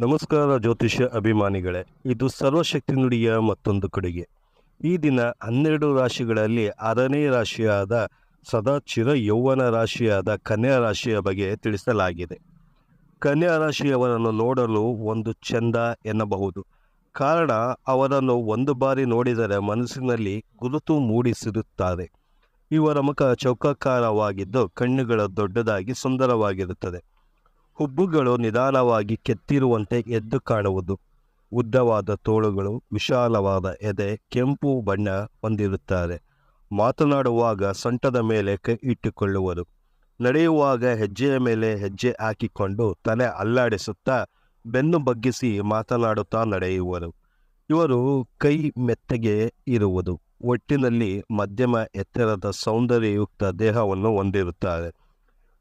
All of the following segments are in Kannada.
ನಮಸ್ಕಾರ ಜ್ಯೋತಿಷ್ಯ ಅಭಿಮಾನಿಗಳೇ, ಇದು ಸರ್ವಶಕ್ತಿ ನುಡಿಯ ಮತ್ತೊಂದು ಕೊಡುಗೆ. ಈ ದಿನ ಹನ್ನೆರಡು ರಾಶಿಗಳಲ್ಲಿ ಆರನೇ ರಾಶಿಯಾದ ಸದಾ ಚಿರ ಯೌವನ ರಾಶಿಯಾದ ಕನ್ಯಾ ರಾಶಿಯ ಬಗ್ಗೆ ತಿಳಿಸಲಾಗಿದೆ. ಕನ್ಯಾ ರಾಶಿಯವರನ್ನು ನೋಡಲು ಒಂದು ಚಂದ ಎನ್ನಬಹುದು. ಕಾರಣ, ಅವರನ್ನು ಒಂದು ಬಾರಿ ನೋಡಿದರೆ ಮನಸ್ಸಿನಲ್ಲಿ ಗುರುತು ಮೂಡಿಸಿರುತ್ತಾರೆ. ಇವರ ಮುಖ ಚೌಕಾಕಾರವಾಗಿದ್ದು ಕಣ್ಣುಗಳು ದೊಡ್ಡದಾಗಿ ಸುಂದರವಾಗಿರುತ್ತದೆ. ಹುಬ್ಬುಗಳು ನಿಧಾನವಾಗಿ ಕೆತ್ತಿರುವಂತೆ ಎದ್ದು ಕಾಣುವುದು. ಉದ್ದವಾದ ತೋಳುಗಳು ವಿಶಾಲವಾದ ಎದೆ, ಕೆಂಪು ಬಣ್ಣ ಹೊಂದಿರುತ್ತಾರೆ. ಮಾತನಾಡುವಾಗ ಸೊಂಟದ ಮೇಲೆ ಕೈ ಇಟ್ಟುಕೊಳ್ಳುವರು. ನಡೆಯುವಾಗ ಹೆಜ್ಜೆಯ ಮೇಲೆ ಹೆಜ್ಜೆ ಹಾಕಿಕೊಂಡು ತಲೆ ಅಲ್ಲಾಡಿಸುತ್ತಾ ಬೆನ್ನು ಬಗ್ಗಿಸಿ ಮಾತನಾಡುತ್ತಾ ನಡೆಯುವರು. ಇವರು ಕೈ ಮೆತ್ತಗೆ ಇರುವುದು. ಒಟ್ಟಿನಲ್ಲಿ ಮಧ್ಯಮ ಎತ್ತರದ ಸೌಂದರ್ಯಯುಕ್ತ ದೇಹವನ್ನು ಹೊಂದಿರುತ್ತಾರೆ.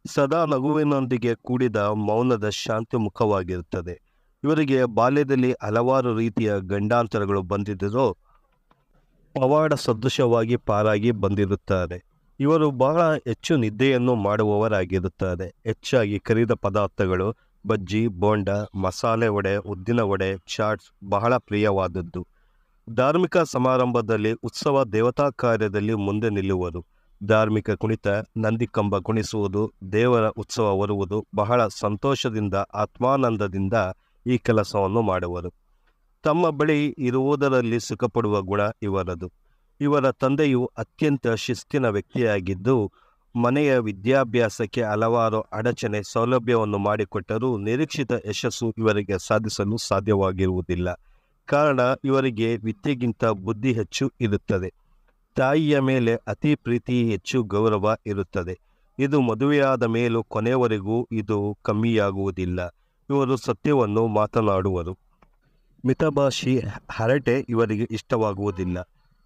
ಸದಾ ನಗುವಿನೊಂದಿಗೆ ಕೂಡಿದ ಮೌನದ ಶಾಂತಿ ಮುಖವಾಗಿರುತ್ತದೆ ಇವರಿಗೆ ಬಾಲ್ಯದಲ್ಲಿ ಹಲವಾರು ರೀತಿಯ ಗಂಡಾಂತರಗಳು ಬಂದಿದ್ದರೂ ಪವಾಡ ಸದೃಶವಾಗಿ ಪಾರಾಗಿ ಬಂದಿರುತ್ತಾರೆ. ಇವರು ಬಹಳ ಹೆಚ್ಚು ನಿದ್ದೆಯನ್ನು ಮಾಡುವವರಾಗಿರುತ್ತಾರೆ. ಹೆಚ್ಚಾಗಿ ಕರಿದ ಪದಾರ್ಥಗಳು, ಬಜ್ಜಿ, ಬೋಂಡ, ಮಸಾಲೆ ವಡೆ, ಉದ್ದಿನ ವಡೆ, ಚಾಟ್ಸ್ ಬಹಳ ಪ್ರಿಯವಾದದ್ದು. ಧಾರ್ಮಿಕ ಸಮಾರಂಭದಲ್ಲಿ ಉತ್ಸವ ದೇವತಾ ಕಾರ್ಯದಲ್ಲಿ ಮುಂದೆ ನಿಲ್ಲುವರು. ಧಾರ್ಮಿಕ ಕುಣಿತ, ನಂದಿಕಂಬ ಕುಣಿಸುವುದು, ದೇವರ ಉತ್ಸವ ಬರುವುದು ಬಹಳ ಸಂತೋಷದಿಂದ, ಆತ್ಮಾನಂದದಿಂದ ಈ ಕೆಲಸವನ್ನು ಮಾಡುವರು. ತಮ್ಮ ಬಳಿ ಇರುವುದರಲ್ಲಿ ಸುಖಪಡುವ ಗುಣ ಇವರದು. ಇವರ ತಂದೆಯು ಅತ್ಯಂತ ಶಿಸ್ತಿನ ವ್ಯಕ್ತಿಯಾಗಿದ್ದು, ಮನೆಯ ವಿದ್ಯಾಭ್ಯಾಸಕ್ಕೆ ಹಲವಾರು ಅಡಚಣೆ ಸೌಲಭ್ಯವನ್ನು ಮಾಡಿಕೊಟ್ಟರೂ ನಿರೀಕ್ಷಿತ ಯಶಸ್ಸು ಇವರಿಗೆ ಸಾಧಿಸಲು ಸಾಧ್ಯವಾಗಿರುವುದಿಲ್ಲ. ಕಾರಣ, ಇವರಿಗೆ ವಿದ್ಯೆಗಿಂತ ಬುದ್ಧಿ ಹೆಚ್ಚು ಇರುತ್ತದೆ. ತಾಯಿಯ ಮೇಲೆ ಅತಿ ಪ್ರೀತಿ ಹೆಚ್ಚು ಗೌರವ ಇರುತ್ತದೆ. ಇದು ಮದುವೆಯಾದ ಮೇಲೂ ಕೊನೆಯವರೆಗೂ ಇದು ಕಮ್ಮಿಯಾಗುವುದಿಲ್ಲ. ಇವರು ಸತ್ಯವನ್ನು ಮಾತನಾಡುವರು. ಮಿತಭಾಷಿ ಹರಟೆ ಇವರಿಗೆ ಇಷ್ಟವಾಗುವುದಿಲ್ಲ.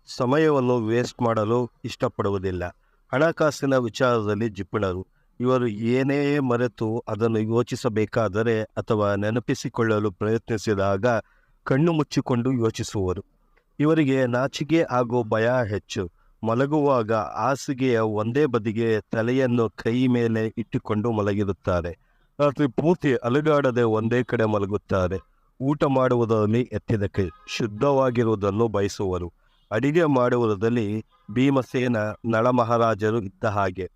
ಸಮಯವನ್ನು ವೇಸ್ಟ್ ಮಾಡಲು ಇಷ್ಟಪಡುವುದಿಲ್ಲ. ಹಣಕಾಸಿನ ವಿಚಾರದಲ್ಲಿ ಜಿಪ್ಪಿಣರು. ಇವರು ಏನೇ ಮರೆತು ಅದನ್ನು ಯೋಚಿಸಬೇಕಾದರೆ ಅಥವಾ ನೆನಪಿಸಿಕೊಳ್ಳಲು ಪ್ರಯತ್ನಿಸಿದಾಗ ಕಣ್ಣು ಮುಚ್ಚಿಕೊಂಡು ಯೋಚಿಸುವರು. ಇವರಿಗೆ ನಾಚಿಕೆ ಹಾಗೂ ಭಯ ಹೆಚ್ಚು. ಮಲಗುವಾಗ ಹಾಸಿಗೆಯ ಒಂದೇ ಬದಿಗೆ ತಲೆಯನ್ನು ಕೈ ಮೇಲೆ ಇಟ್ಟುಕೊಂಡು ಮಲಗಿರುತ್ತಾರೆ. ರಾತ್ರಿ ಪೂರ್ತಿ ಅಲುಗಾಡದೆ ಒಂದೇ ಕಡೆ ಮಲಗುತ್ತಾರೆ. ಊಟ ಮಾಡುವುದರಲ್ಲಿ ಎತ್ತಿದ ಕೈ ಶುದ್ಧವಾಗಿರುವುದನ್ನು ಬಯಸುವರು. ಅಡಿಗೆ ಮಾಡುವುದರಲ್ಲಿ ಭೀಮಸೇನ ನಳಮಹಾರಾಜರು ಇದ್ದ ಹಾಗೆ.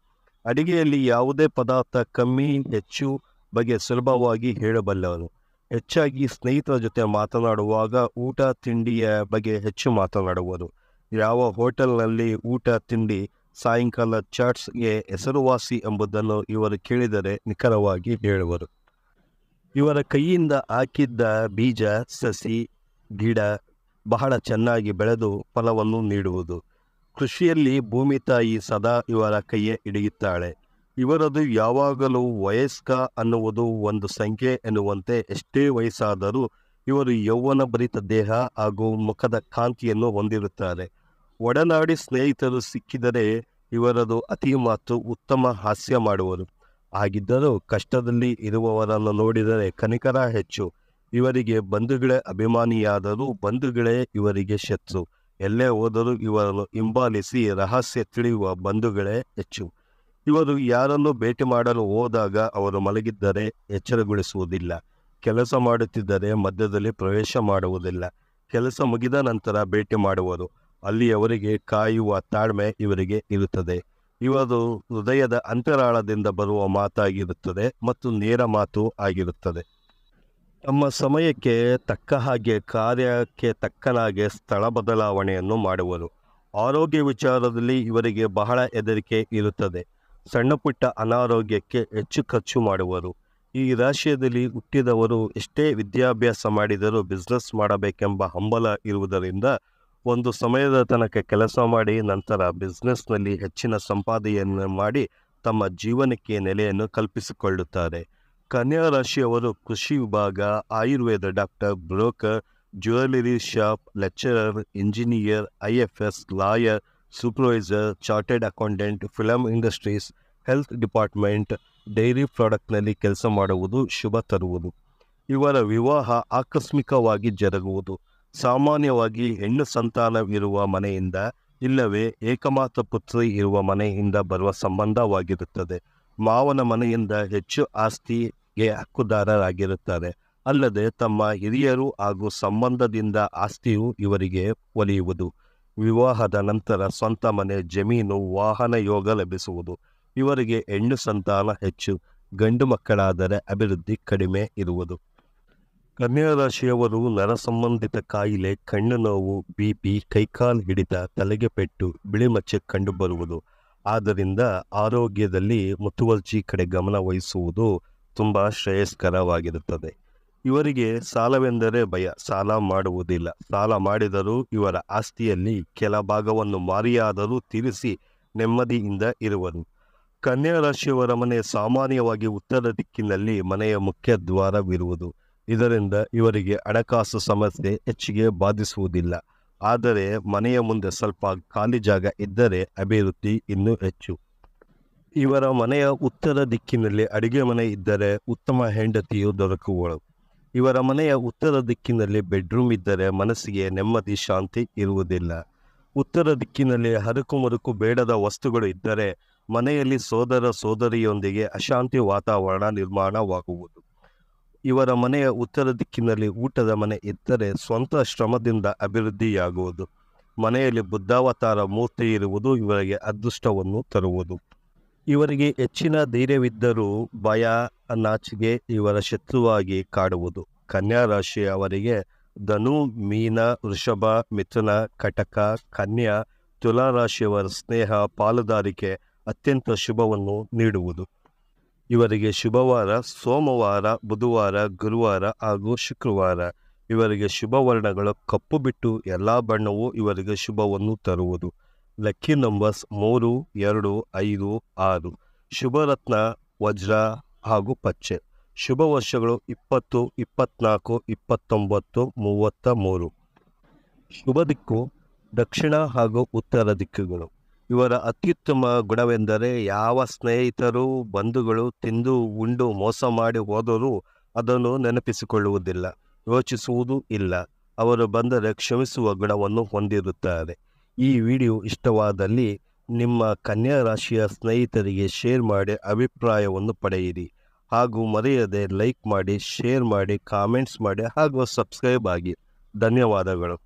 ಅಡಿಗೆಯಲ್ಲಿ ಯಾವುದೇ ಪದಾರ್ಥ ಕಮ್ಮಿ, ಹೆಚ್ಚು ಬಗ್ಗೆ ಸುಲಭವಾಗಿ ಹೇಳಬಲ್ಲವರು. ಹೆಚ್ಚಾಗಿ ಸ್ನೇಹಿತರ ಜೊತೆ ಮಾತನಾಡುವಾಗ ಊಟ ತಿಂಡಿಯ ಬಗ್ಗೆ ಹೆಚ್ಚು ಮಾತನಾಡುವರು ಯಾವ ಹೋಟೆಲ್ನಲ್ಲಿ ಊಟ ತಿಂಡಿ, ಸಾಯಂಕಾಲ ಚಾಟ್ಸ್ಗೆ ಹೆಸರುವಾಸಿ ಎಂಬುದನ್ನು ಇವರು ಕೇಳಿದರೆ ನಿಖರವಾಗಿ ಹೇಳುವರು. ಇವರ ಕೈಯಿಂದ ಹಾಕಿದ್ದ ಬೀಜ, ಸಸಿ, ಗಿಡ ಬಹಳ ಚೆನ್ನಾಗಿ ಬೆಳೆದು ಫಲವನ್ನು ನೀಡುವುದು. ಕೃಷಿಯಲ್ಲಿ ಭೂಮಿ ತಾಯಿ ಸದಾ ಇವರ ಕೈಯೇ ಹಿಡಿಯುತ್ತಾಳೆ. ಇವರದು ಯಾವಾಗಲೂ ವಯಸ್ಕ ಅನ್ನುವುದು ಒಂದು ಸಂಖ್ಯೆ ಎನ್ನುವಂತೆ ಎಷ್ಟೇ ವಯಸ್ಸಾದರೂ ಇವರು ಯೌವನ ಭರಿತ ದೇಹ ಹಾಗೂ ಮುಖದ ಕಾಂತಿಯನ್ನು ಹೊಂದಿರುತ್ತಾರೆ. ಒಡನಾಡಿ ಸ್ನೇಹಿತರು ಸಿಕ್ಕಿದರೆ ಇವರದು ಅತಿ ಮಾತು ಉತ್ತಮ ಹಾಸ್ಯ ಮಾಡುವರು. ಆಗಿದ್ದರೂ ಕಷ್ಟದಲ್ಲಿ ಇರುವವರನ್ನು ನೋಡಿದರೆ ಕನಿಕರ ಹೆಚ್ಚು. ಇವರಿಗೆ ಬಂಧುಗಳೇ ಅಭಿಮಾನಿಯಾದರೂ ಬಂಧುಗಳೇ ಇವರಿಗೆ ಶತ್ರು. ಎಲ್ಲೇ ಹೋದರೂ ಇವರನ್ನು ಹಿಂಬಾಲಿಸಿ ರಹಸ್ಯ ತಿಳಿಯುವ ಬಂಧುಗಳೇ ಹೆಚ್ಚು. ಇವರು ಯಾರನ್ನು ಭೇಟಿ ಮಾಡಲು ಹೋದಾಗ ಅವರು ಮಲಗಿದ್ದರೆ ಎಚ್ಚರಗೊಳಿಸುವುದಿಲ್ಲ. ಕೆಲಸ ಮಾಡುತ್ತಿದ್ದರೆ ಮಧ್ಯದಲ್ಲಿ ಪ್ರವೇಶ ಮಾಡುವುದಿಲ್ಲ. ಕೆಲಸ ಮುಗಿದ ನಂತರ ಭೇಟಿ ಮಾಡುವರು. ಅಲ್ಲಿಯವರಿಗೆ ಕಾಯುವ ತಾಳ್ಮೆ ಇವರಿಗೆ ಇರುತ್ತದೆ. ಇವರು ಹೃದಯದ ಅಂತರಾಳದಿಂದ ಬರುವ ಮಾತಾಗಿರುತ್ತದೆ ಮತ್ತು ನೇರ ಮಾತು ಆಗಿರುತ್ತದೆ. ತಮ್ಮ ಸಮಯಕ್ಕೆ ತಕ್ಕ ಹಾಗೆ ಕಾರ್ಯಕ್ಕೆ ತಕ್ಕನಾಗೆ ಸ್ಥಳ ಬದಲಾವಣೆಯನ್ನು ಮಾಡುವರು. ಆರೋಗ್ಯ ವಿಚಾರದಲ್ಲಿ ಇವರಿಗೆ ಬಹಳ ಹೆದರಿಕೆ ಇರುತ್ತದೆ. ಸಣ್ಣ ಪುಟ್ಟ ಅನಾರೋಗ್ಯಕ್ಕೆ ಹೆಚ್ಚು ಖರ್ಚು ಮಾಡುವರು. ಈ ರಾಶಿಯದಲ್ಲಿ ಹುಟ್ಟಿದವರು ಎಷ್ಟೇ ವಿದ್ಯಾಭ್ಯಾಸ ಮಾಡಿದರೂ ಬಿಸ್ನೆಸ್ ಮಾಡಬೇಕೆಂಬ ಹಂಬಲ ಇರುವುದರಿಂದ ಒಂದು ಸಮಯದ ತನಕ ಕೆಲಸ ಮಾಡಿ ನಂತರ ಬಿಸ್ನೆಸ್ನಲ್ಲಿ ಹೆಚ್ಚಿನ ಸಂಪಾದನೆಯನ್ನು ಮಾಡಿ ತಮ್ಮ ಜೀವನಕ್ಕೆ ನೆಲೆಯನ್ನು ಕಲ್ಪಿಸಿಕೊಳ್ಳುತ್ತಾರೆ. ಕನ್ಯಾ ರಾಶಿಯವರು ಕೃಷಿ ವಿಭಾಗ, Ayurveda doctor, broker, jewellery shop, lecturer, engineer, I F S, lawyer supervisor chartered accountant film industries health department dairy ಪ್ರಾಡಕ್ಟ್ನಲ್ಲಿ ಕೆಲಸ ಮಾಡುವುದು ಶುಭ ತರುವುದು. ಇವರ ವಿವಾಹ ಆಕಸ್ಮಿಕವಾಗಿ ಜರುಗುವುದು. ಸಾಮಾನ್ಯವಾಗಿ ಹೆಣ್ಣು ಸಂತಾನವಿರುವ ಮನೆಯಿಂದ ಇಲ್ಲವೇ ಏಕಮಾತ್ರ ಪುತ್ರಿ ಇರುವ ಮನೆಯಿಂದ ಬರುವ ಸಂಬಂಧವಾಗಿರುತ್ತದೆ. ಮಾವನ ಮನೆಯಿಂದ ಹೆಚ್ಚು ಆಸ್ತಿಗೆ ಹಕ್ಕುದಾರರಾಗಿರುತ್ತಾರೆ. ಅಲ್ಲದೆ ತಮ್ಮ ಹಿರಿಯರು ಹಾಗೂ ಸಂಬಂಧದಿಂದ ಆಸ್ತಿಯು ಇವರಿಗೆ ಒಲಿಯುವುದು. ವಿವಾಹದ ನಂತರ ಸ್ವಂತ ಮನೆ, ಜಮೀನು, ವಾಹನ ಯೋಗ ಲಭಿಸುವುದು. ಇವರಿಗೆ ಹೆಣ್ಣು ಸಂತಾನ ಹೆಚ್ಚು. ಗಂಡು ಮಕ್ಕಳಾದರೆ ಅಭಿವೃದ್ಧಿ ಕಡಿಮೆ ಇರುವುದು. ಕನ್ಯಾ ರಾಶಿಯವರು ನರ ಸಂಬಂಧಿತ ಕಾಯಿಲೆ, ಕಣ್ಣು ನೋವು ಬಿ ಪಿ ಕೈಕಾಲು ಹಿಡಿತ, ತಲೆಗೆ ಪೆಟ್ಟು ಬಿಳಿಮಚ್ಚೆ ಕಂಡುಬರುವುದು. ಆದ್ದರಿಂದ ಆರೋಗ್ಯದಲ್ಲಿ ಮುತುವರ್ಜಿ ಕಡೆ ಗಮನ ವಹಿಸುವುದು ತುಂಬ ಶ್ರೇಯಸ್ಕರವಾಗಿರುತ್ತದೆ. ಇವರಿಗೆ ಸಾಲವೆಂದರೆ ಭಯ. ಸಾಲ ಮಾಡುವುದಿಲ್ಲ. ಸಾಲ ಮಾಡಿದರೂ ಇವರ ಆಸ್ತಿಯಲ್ಲಿ ಕೆಲ ಭಾಗವನ್ನು ಮಾರಿಯಾದರೂ ತೀರಿಸಿ ನೆಮ್ಮದಿಯಿಂದ ಇರುವರು. ಕನ್ಯಾ ರಾಶಿಯವರ ಮನೆ ಸಾಮಾನ್ಯವಾಗಿ ಉತ್ತರ ದಿಕ್ಕಿನಲ್ಲಿ ಮನೆಯ ಮುಖ್ಯ ದ್ವಾರವಿರುವುದು. ಇದರಿಂದ ಇವರಿಗೆ ಹಣಕಾಸು ಸಮಸ್ಯೆ ಹೆಚ್ಚಿಗೆ ಬಾಧಿಸುವುದಿಲ್ಲ. ಆದರೆ ಮನೆಯ ಮುಂದೆ ಸ್ವಲ್ಪ ಖಾಲಿ ಜಾಗ ಇದ್ದರೆ ಅಭಿವೃದ್ಧಿ ಇನ್ನೂ ಹೆಚ್ಚು. ಇವರ ಮನೆಯ ಉತ್ತರ ದಿಕ್ಕಿನಲ್ಲಿ ಅಡಿಗೆ ಮನೆ ಇದ್ದರೆ ಉತ್ತಮ ಹೆಂಡತಿಯು ದೊರಕುವಳು. ಇವರ ಮನೆಯ ಉತ್ತರ ದಿಕ್ಕಿನಲ್ಲಿ ಬೆಡ್ರೂಮ್ ಇದ್ದರೆ ಮನಸ್ಸಿಗೆ ನೆಮ್ಮದಿ, ಶಾಂತಿ ಇರುವುದಿಲ್ಲ. ಉತ್ತರ ದಿಕ್ಕಿನಲ್ಲಿ ಹರಕು ಮರುಕು ಬೇಡದ ವಸ್ತುಗಳು ಇದ್ದರೆ ಮನೆಯಲ್ಲಿ ಸೋದರ ಸೋದರಿಯೊಂದಿಗೆ ಅಶಾಂತಿ ವಾತಾವರಣ ನಿರ್ಮಾಣವಾಗುವುದು. ಇವರ ಮನೆಯ ಉತ್ತರ ದಿಕ್ಕಿನಲ್ಲಿ ಊಟದ ಮನೆ ಇದ್ದರೆ ಸ್ವಂತ ಶ್ರಮದಿಂದ ಅಭಿವೃದ್ಧಿಯಾಗುವುದು. ಮನೆಯಲ್ಲಿ ಬುದ್ಧಾವತಾರ ಮೂರ್ತಿ ಇರುವುದು ಇವರಿಗೆ ಅದೃಷ್ಟವನ್ನು ತರುವುದು. ಇವರಿಗೆ ಹೆಚ್ಚಿನ ಧೈರ್ಯವಿದ್ದರೂ ಭಯ ನಾಚಿಗೆ ಇವರ ಶತ್ರುವಾಗಿ ಕಾಡುವುದು. ಕನ್ಯಾ ರಾಶಿಯವರಿಗೆ ಧನು, ಮೀನ, ವೃಷಭ, ಮಿಥುನ, ಕಟಕ, ಕನ್ಯಾ, ತುಲಾ ರಾಶಿಯವರ ಸ್ನೇಹ, ಪಾಲುದಾರಿಕೆ ಅತ್ಯಂತ ಶುಭವನ್ನು ನೀಡುವುದು. ಇವರಿಗೆ ಶುಭವಾರ, ಸೋಮವಾರ, ಬುಧವಾರ, ಗುರುವಾರ ಹಾಗೂ ಶುಕ್ರವಾರ. ಇವರಿಗೆ ಶುಭ ವರ್ಣಗಳು ಕಪ್ಪು ಬಿಟ್ಟು ಎಲ್ಲ ಬಣ್ಣವೂ ಇವರಿಗೆ ಶುಭವನ್ನು ತರುವುದು. ಲಕ್ಕಿ ನಂಬರ್ಸ್ ಮೂರು, ಎರಡು, ಐದು, ಆರು. ಶುಭರತ್ನ, ವಜ್ರ ಹಾಗೂ ಪಚ್ಚೆ. ಶುಭ ವರ್ಷಗಳು ಇಪ್ಪತ್ತು, ಇಪ್ಪತ್ನಾಲ್ಕು, ಇಪ್ಪತ್ತೊಂಬತ್ತು, ಮೂವತ್ತ ಮೂರು. ಶುಭ ದಿಕ್ಕು, ದಕ್ಷಿಣ ಹಾಗೂ ಉತ್ತರ ದಿಕ್ಕುಗಳು. ಇವರ ಅತ್ಯುತ್ತಮ ಗುಣವೆಂದರೆ ಯಾವ ಸ್ನೇಹಿತರು, ಬಂಧುಗಳು ತಿಂದು, ಉಂಡು, ಮೋಸ ಮಾಡಿ ಹೋದರೂ ಅದನ್ನು ನೆನಪಿಸಿಕೊಳ್ಳುವುದಿಲ್ಲ, ಯೋಚಿಸುವುದೂ ಇಲ್ಲ. ಅವರು ಬಂದರೆ ಕ್ಷಮಿಸುವ ಗುಣವನ್ನು ಹೊಂದಿರುತ್ತಾರೆ. ಈ ವಿಡಿಯೋ ಇಷ್ಟವಾದಲ್ಲಿ ನಿಮ್ಮ ಕನ್ಯಾ ರಾಶಿಯ ಸ್ನೇಹಿತರಿಗೆ ಶೇರ್ ಮಾಡಿ ಅಭಿಪ್ರಾಯವನ್ನು ಪಡೆಯಿರಿ. ಹಾಗೂ ಮರೆಯದೆ ಲೈಕ್ ಮಾಡಿ ಶೇರ್ ಮಾಡಿ ಕಾಮೆಂಟ್ಸ್ ಮಾಡಿ ಹಾಗೂ ಸಬ್ಸ್ಕ್ರೈಬ್ ಆಗಿ. ಧನ್ಯವಾದಗಳು.